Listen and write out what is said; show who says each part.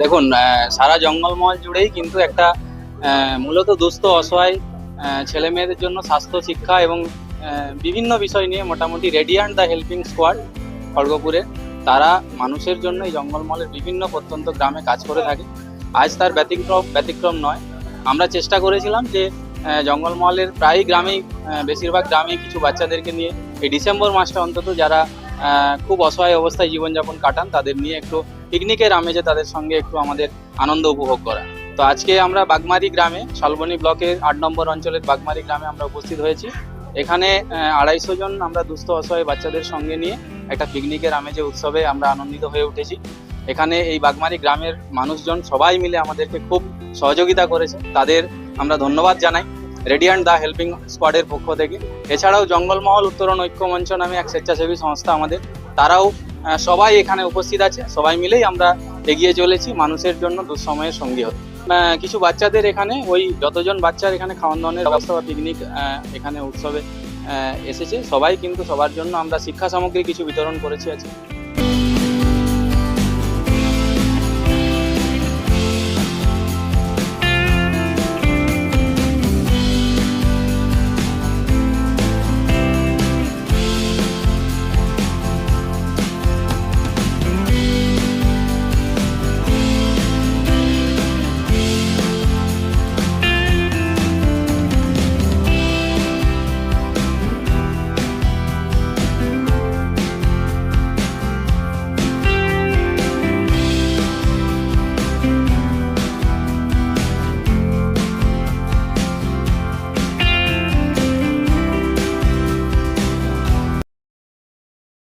Speaker 1: দেখুন সারা জঙ্গলমহল জুড়েই কিন্তু একটা মূলত দুস্থ, অসহায় ছেলে মেয়েদের জন্য স্বাস্থ্য, শিক্ষা এবং বিভিন্ন বিষয় নিয়ে মোটামুটি রেডিয়ান্ট দ্য হেল্পিং স্কোয়াড খড়গপুরে। তারা মানুষের জন্য এই জঙ্গলমহলের বিভিন্ন প্রত্যন্ত গ্রামে কাজ করে থাকে। আজ তার ব্যতিক্রম ব্যতিক্রম নয়। আমরা চেষ্টা করেছিলাম যে জঙ্গলমহলের প্রায় গ্রামেই বেশিরভাগ গ্রামেই কিছু বাচ্চাদেরকে নিয়ে, এই ডিসেম্বর মাসটা অন্তত যারা খুব অসহায় অবস্থায় জীবনযাপন কাটান, তাদের নিয়ে একটু পিকনিকের আমেজে তাদের সঙ্গে একটু আমাদের আনন্দ উপভোগ করা তো আজকে আমরা বাগমারি গ্রামে, শালবনী ব্লকের আট নম্বর অঞ্চলের বাগমারি গ্রামে আমরা উপস্থিত হয়েছি। এখানে আড়াইশো জন আমরা দুস্থ, অসহায় বাচ্চাদের সঙ্গে নিয়ে একটা পিকনিকের আমেজে উৎসবে আমরা আনন্দিত হয়ে উঠেছি। এখানে এই বাগমারি গ্রামের মানুষজন সবাই মিলে আমাদেরকে খুব সহযোগিতা করেছে। তাদের আমরা ধন্যবাদ জানাই। রেডিয়ান্ট দা হেল্পিং স্কোয়াডের পক্ষ থেকে। এছাড়াও জঙ্গলমহল, উত্তরণ ঐক্য মঞ্চ নামে এক স্বেচ্ছাসেবী সংস্থা আমাদের। তারাও সবাই এখানে উপস্থিত আছে। সবাই মিলেই আমরা এগিয়ে চলেছি মানুষের জন্য দুঃসময়ের সঙ্গী হতে। কিছু বাচ্চাদের এখানে, ওই যতজন বাচ্চার এখানে খাওয়ান দাওয়ানের ব্যবস্থা বা পিকনিক এখানে উৎসবে এসেছে। সবাই কিন্তু সবার জন্য আমরা শিক্ষা সামগ্রী কিছু বিতরণ করেছি আজকে।